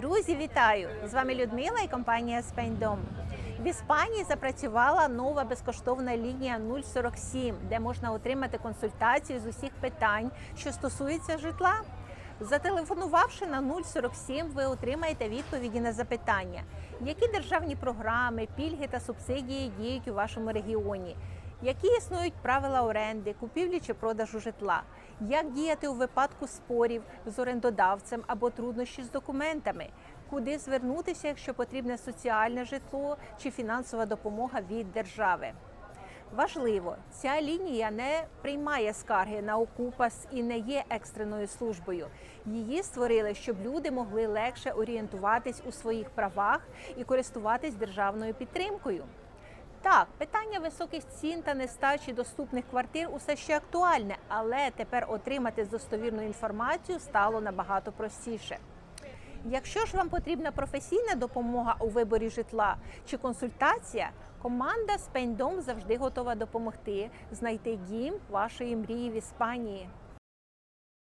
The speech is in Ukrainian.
Друзі, вітаю! З вами Людмила і компанія Спейндом. В Іспанії запрацювала нова безкоштовна лінія 047, де можна отримати консультацію з усіх питань, що стосуються житла. Зателефонувавши на 047, ви отримаєте відповіді на запитання, які державні програми, пільги та субсидії діють у вашому регіоні, які існують правила оренди, купівлі чи продажу житла, як діяти у випадку спорів з орендодавцем або труднощі з документами, куди звернутися, якщо потрібне соціальне житло чи фінансова допомога від держави. Важливо, ця лінія не приймає скарги на окупас і не є екстреною службою. Її створили, щоб люди могли легше орієнтуватись у своїх правах і користуватись державною підтримкою. Так, питання високих цін та нестачі доступних квартир усе ще актуальне, але тепер отримати достовірну інформацію стало набагато простіше. Якщо ж вам потрібна професійна допомога у виборі житла чи консультація, команда Спейндом завжди готова допомогти знайти дім вашої мрії в Іспанії.